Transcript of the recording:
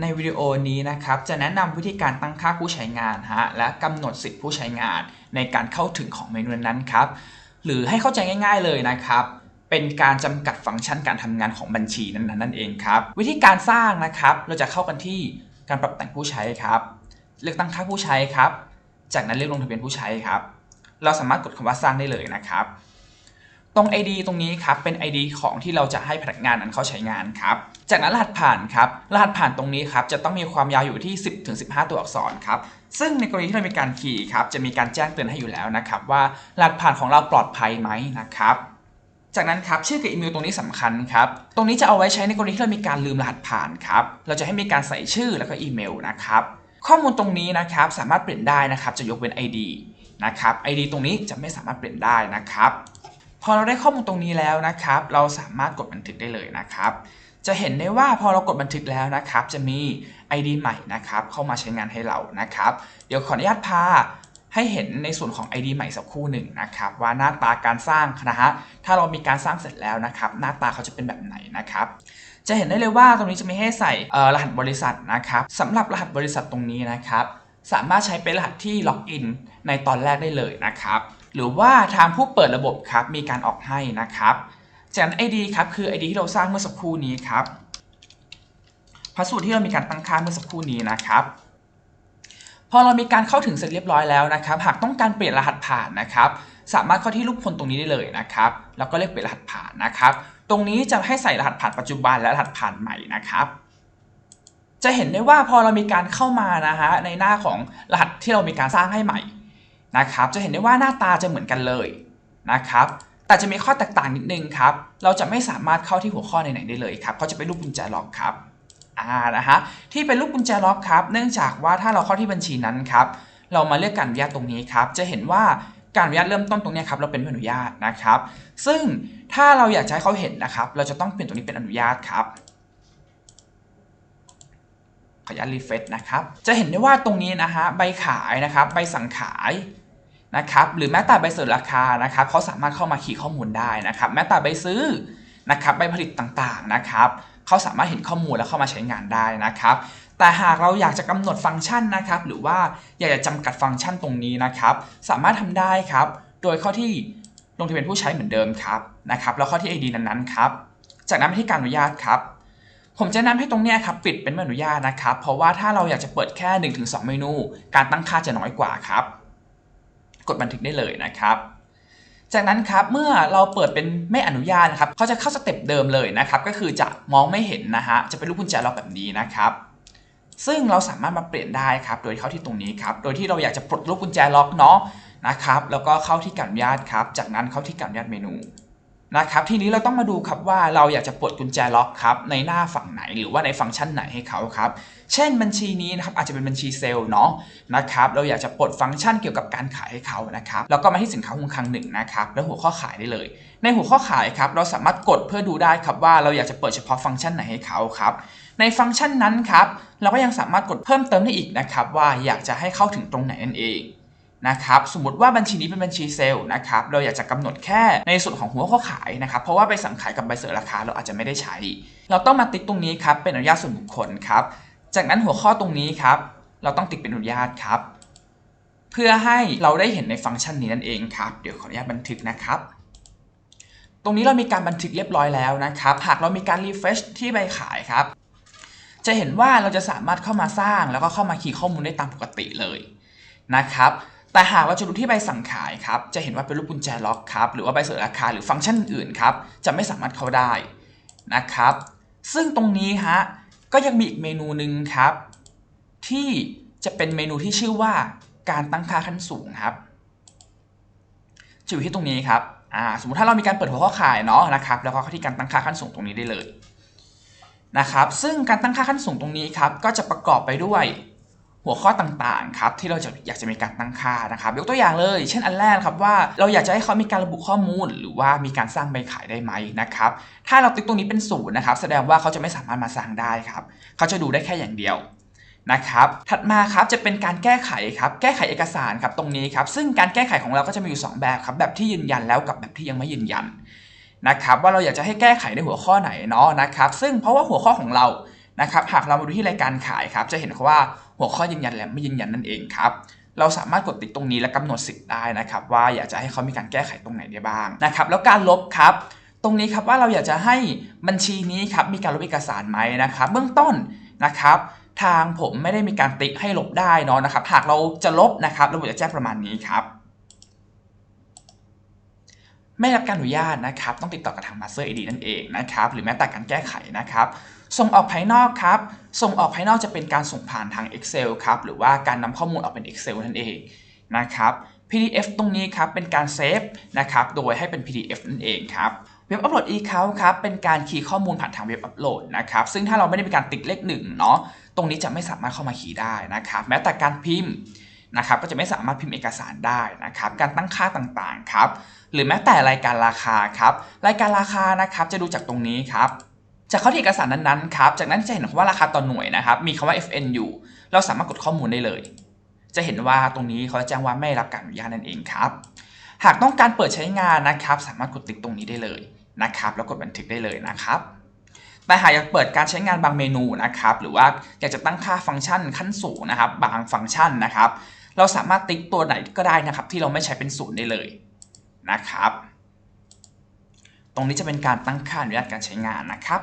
ในวิดีโอนี้นะครับจะแนะนำวิธีการตั้งค่าผู้ใช้งานฮะและกำหนดสิทธิผู้ใช้งานในการเข้าถึงของเมนูนั้นครับหรือให้เข้าใจง่าย ๆเลยนะครับ เป็นการจำกัดฟังก์ชันการทำงานของบัญชีนั้นๆนั่นเองครับวิธีการสร้างนะครับเราจะเข้ากันที่การปรับแต่งผู้ใช้ครับ เลือกตั้งค่าผู้ใช้ครับ จากนั้นเลือกลงทะเบียนผู้ใช้ครับ เราสามารถกดคำว่าสร้างได้เลยนะครับ ตรง ID ตรงนี้ครับเป็น ID ของที่เราจะให้พนักงานนั้นเขาใช้งานครับ จากนั้นรหัสผ่านครับ รหัสผ่านตรงนี้ครับจะต้องมีความยาวอยู่ที่ 10ถึง15ตัวอักษรครับ ซึ่งในกรณีที่เรามีการคีย์ครับจะมีการแจ้งเตือนให้อยู่แล้วนะครับว่ารหัสผ่านของเราปลอดภัยไหมนะครับจากนั้นครับชื่อกับอีเมลตรงนี้สำคัญครับ ตรงนี้จะเอาไว้ใช้ในกรณีที่เรามีการลืมรหัสผ่านครับ เราจะให้มีการใส่ชื่อแล้วก็อีเมลนะครับ ข้อมูลตรงนี้นะครับสามารถเปลี่ยนได้นะครับ จะยกเว้น ID นะครับ ID ตรงนี้จะไม่สามารถเปลี่ยนได้นะครับ พอเราได้ข้อมูลตรงนี้แล้วนะครับ เราสามารถกดบันทึกได้เลยนะครับ จะเห็นได้ว่าพอเรากดบันทึกแล้วนะครับ จะมี ID ใหม่นะครับ เข้ามาใช้งานให้เรานะครับ เดี๋ยวขออนุญาตพาให้เห็นในส่วนของ ID ใหม่สักครู่หนึ่งนะครับ ว่าหน้าตาการสร้างนะฮะถ้าเรามีการสร้างเสร็จแล้วนะครับ หน้าตาเขาจะเป็นแบบไหนนะครับ จะเห็นได้เลยว่าตรงนี้จะมีให้ใส่รหัสบริษัทนะครับสำหรับรหัสบริษัทตรงนี้นะครับ สามารถใช้เป็นรหัสที่ล็อกอินในตอนแรกได้เลยนะครับ หรือว่าทางผู้เปิดระบบครับมีการออกให้นะครับจากนั้น ID ครับคือ ID ที่เราสร้างเมื่อสักครู่นี้ครับพาสเวิร์ดที่เรามีการตั้งค่าเมื่อสักครู่นี้นะครับพอเรามีการเข้าถึงเสร็จเรียบร้อยแล้วนะครับ หากต้องการเปลี่ยนรหัสผ่านนะครับ สามารถเข้าที่รูปคนตรงนี้ได้เลยนะครับ แล้วก็เลือกเปลี่ยนรหัสผ่านนะครับ ตรงนี้จะให้ใส่รหัสผ่านปัจจุบันและรหัสผ่านใหม่นะครับ จะเห็นได้ว่าพอเรามีการเข้ามานะฮะในหน้าของรหัสที่เรามีการสร้างให้ใหม่ นะครับ จะเห็นได้ว่าหน้าตาจะเหมือนกันเลยนะครับ แต่จะมีข้อแตกต่างนิดนึงครับ เราจะไม่สามารถเข้าที่หัวข้อไหนๆได้เลยครับเขาจะเป็นรูปกุญแจล็อกครับอ่านะฮะที่เป็นรูปกุญแจล็อกครับ เนื่องจากว่าถ้าเราเข้าที่บัญชีนั้นครับ เรามาเลือกการอนุญาตตรงนี้ครับ จะเห็นว่าการอนุญาตเริ่มต้นตรงนี้ครับเราเป็นไม่อนุญาตนะครับ ซึ่งถ้าเราอยากจะให้เขาเห็นนะครับ เราจะต้องเปลี่ยนตรงนี้เป็นอนุญาตครับขออนุญาตรีเฟซนะครับ จะเห็นได้ว่าตรงนี้นะฮะใบขายนะครับ ใบสั่งขาย นะครับหรือแม้แต่ใบเสนอราคานะครับเขาสามารถเข้ามาคีย์ข้อมูลได้นะครับ แม้แต่ใบซื้อนะครับใบผลิตต่างๆนะครับเขาสามารถเห็นข้อมูลแล้วเข้ามาใช้งานได้นะครับ แต่หากเราอยากจะกำหนดฟังก์ชันนะครับ หรือว่าอยากจะจำกัดฟังก์ชันตรงนี้นะครับ สามารถทำได้ครับ โดยข้าที่ลงทะเบียนผู้ใช้เหมือนเดิมครับนะครับแล้วข้าที่ ID นั้นๆครับจากนั้นไปที่การอนุญาตครับผมจะแนะนำให้ตรงนี้ครับปิดเป็นไม่อนุญาตนะครับ เพราะว่าถ้าเราอยากจะเปิดแค่ 1-2 เมนู การตั้งค่าจะน้อยกว่าครับ กดบันทึกได้เลยนะครับ จากนั้นครับเมื่อเราเปิดเป็นไม่อนุญาตนะครับเขาจะเข้าสเต็ปเดิมเลยนะครับ ก็คือจะมองไม่เห็นนะฮะจะเป็นรูปกุญแจล็อกแบบนี้นะครับซึ่งเราสามารถมาเปลี่ยนได้ครับ โดยเข้าที่ตรงนี้ครับ โดยที่เราอยากจะปลดรูปกุญแจล็อกเนาะนะครับ แล้วก็เข้าที่การอนุญาตครับ จากนั้นเข้าที่การอนุญาตเมนู นะครับทีนี้เราต้องมาดูครับว่าเราอยากจะปลดกุญแจล็อกครับในหน้าฝั่งไหนหรือว่าในฟังก์ชันไหนให้เขาครับ เช่นบัญชีนี้นะครับอาจจะเป็นบัญชีเซลล์เนาะนะครับเราอยากจะปลดฟังก์ชันเกี่ยวกับการขายให้เขานะครับแล้วก็มาที่สินค้าคงคลังหนึ่งนะครับแล้วหัวข้อขายได้เลย ในหัวข้อขายครับเราสามารถกดเพื่อดูได้ครับว่าเราอยากจะเปิดเฉพาะฟังก์ชันไหนให้เขาครับในฟังก์ชันนั้นครับเราก็ยังสามารถกดเพิ่มเติมได้อีกนะครับว่าอยากจะให้เข้าถึงตรงไหนนั่นเอง นะครับสมมติว่าบัญชีนี้เป็นบัญชีเซลล์นะครับเราอยากจะกำหนดแค่ในส่วนของหัวข้อขายนะครับเพราะว่าไปสั่งขายกับใบเสนอราคาเราอาจจะไม่ได้ใช้ เราต้องมาติ๊กตรงนี้ครับเป็นอนุญาตส่วนบุคคลครับจากนั้นหัวข้อตรงนี้ครับเราต้องติ๊กเป็นอนุญาตครับ เพื่อให้เราได้เห็นในฟังก์ชันนี้นั่นเองครับเดี๋ยวขออนุญาตบันทึกนะครับตรงนี้เรามีการบันทึกเรียบร้อยแล้วนะครับ หากเรามีการรีเฟชที่ใบขายครับ จะเห็นว่าเราจะสามารถเข้ามาสร้างแล้วก็เข้ามาคีย์ข้อมูลได้ตามปกติเลยนะครับ แต่หากเราจะดูที่ใบสั่งขายครับ จะเห็นว่าเป็นรูปกุญแจล็อกครับ หรือว่าใบเสนอราคาหรือฟังก์ชันอื่นครับ จะไม่สามารถเข้าได้นะครับ ซึ่งตรงนี้ฮะ ก็ยังมีอีกเมนูหนึ่งครับ ที่จะเป็นเมนูที่ชื่อว่าการตั้งค่าขั้นสูงครับจะอยู่ที่ตรงนี้ครับอ่าสมมติถ้าเรามีการเปิดหัวข้อขายเนาะนะครับ แล้วก็เข้าที่การตั้งค่าขั้นสูงตรงนี้ได้เลยนะครับ ซึ่งการตั้งค่าขั้นสูงตรงนี้ครับ ก็จะประกอบไปด้วย หัวข้อต่างๆครับที่เราจะอยากจะมีการตั้งค่านะครับยกตัวอย่างเลย เช่นอันแรกครับว่าเราอยากจะให้เขามีการระบุข้อมูล หรือว่ามีการสร้างใบขายได้ไหมนะครับถ้าเราติ๊กตรงนี้เป็นศูนย์นะครับแสดงว่าเขาจะไม่สามารถมาสร้างได้ครับเขาจะดูได้แค่อย่างเดียวนะครับถัดมาครับจะเป็นการแก้ไขครับแก้ไขเอกสารครับตรงนี้ครับซึ่งการแก้ไขของเราก็จะมีอยู่ 2 แบบครับแบบที่ยืนยันแล้วกับแบบที่ยังไม่ยืนยันนะครับว่าเราอยากจะให้แก้ไขในหัวข้อไหนเนาะนะครับซึ่งเพราะว่าหัวข้อของเรา นะครับหากเรามาดูที่รายการขายครับจะเห็นว่าหัวข้อยืนยันและไม่ยืนยันนั่นเองครับเราสามารถกดติ๊กตรงนี้และกำหนดสิทธิ์ได้นะครับว่าอยากจะให้เขามีการแก้ไขตรงไหนได้บ้างนะครับแล้วการลบครับตรงนี้ครับว่าเราอยากจะให้บัญชีนี้ครับมีการลบเอกสารไหมนะครับเบื้องต้นนะครับทางผมไม่ได้มีการติ๊กให้ลบได้เนาะนะครับหากเราจะลบนะครับระบบจะแจ้งประมาณนี้ครับ ไม่รับการอนุญาตนะครับ ต้องติดต่อกับทาง Master ID นั่นเองนะครับ หรือแม้แต่การแก้ไขนะครับ ส่งออกภายนอกครับ ส่งออกภายนอกจะเป็นการส่งผ่านทาง Excel ครับ หรือว่าการนำข้อมูลออกเป็น Excel นั่นเองนะครับ PDF ตรงนี้ครับเป็นการเซฟนะครับ โดยให้เป็น PDF นั่นเองครับเว็บอัปโหลด e-count ครับ เป็นการคีย์ข้อมูลผ่านทางเว็บอัปโหลดนะครับ ซึ่งถ้าเราไม่ได้มีการติ๊กเลขหนึ่งเนาะ ตรงนี้จะไม่สามารถเข้ามาคีย์ได้นะครับ แม้แต่การพิมพ์ นะครับก็จะไม่สามารถพิมพ์เอกสารได้นะครับการตั้งค่าต่างๆครับหรือแม้แต่รายการราคาครับรายการราคานะครับจะดูจากตรงนี้ครับจะเข้าที่เอกสารนั้นๆครับจากนั้นจะเห็นว่าราคาต่อหน่วยนะครับมีคำว่า FN อยู่ เราสามารถกดข้อมูลได้เลย จะเห็นว่าตรงนี้เขาแจ้งว่าไม่รับการอนุญาตนั่นเองครับหากต้องการเปิดใช้งานนะครับ สามารถกดติ๊กตรงนี้ได้เลยนะครับแล้วกดบันทึกได้เลยนะครับแต่หากอยากเปิดการใช้งานบางเมนูนะครับ หรือว่าอยากจะตั้งค่าฟังก์ชันขั้นสูงนะครับ บางฟังก์ชันนะครับ เราสามารถติ๊กตัวไหนก็ได้นะครับ ที่เราไม่ใช้เป็นศูนย์ได้เลยนะครับ ตรงนี้จะเป็นการตั้งค่าอนุญาตการใช้งานนะครับ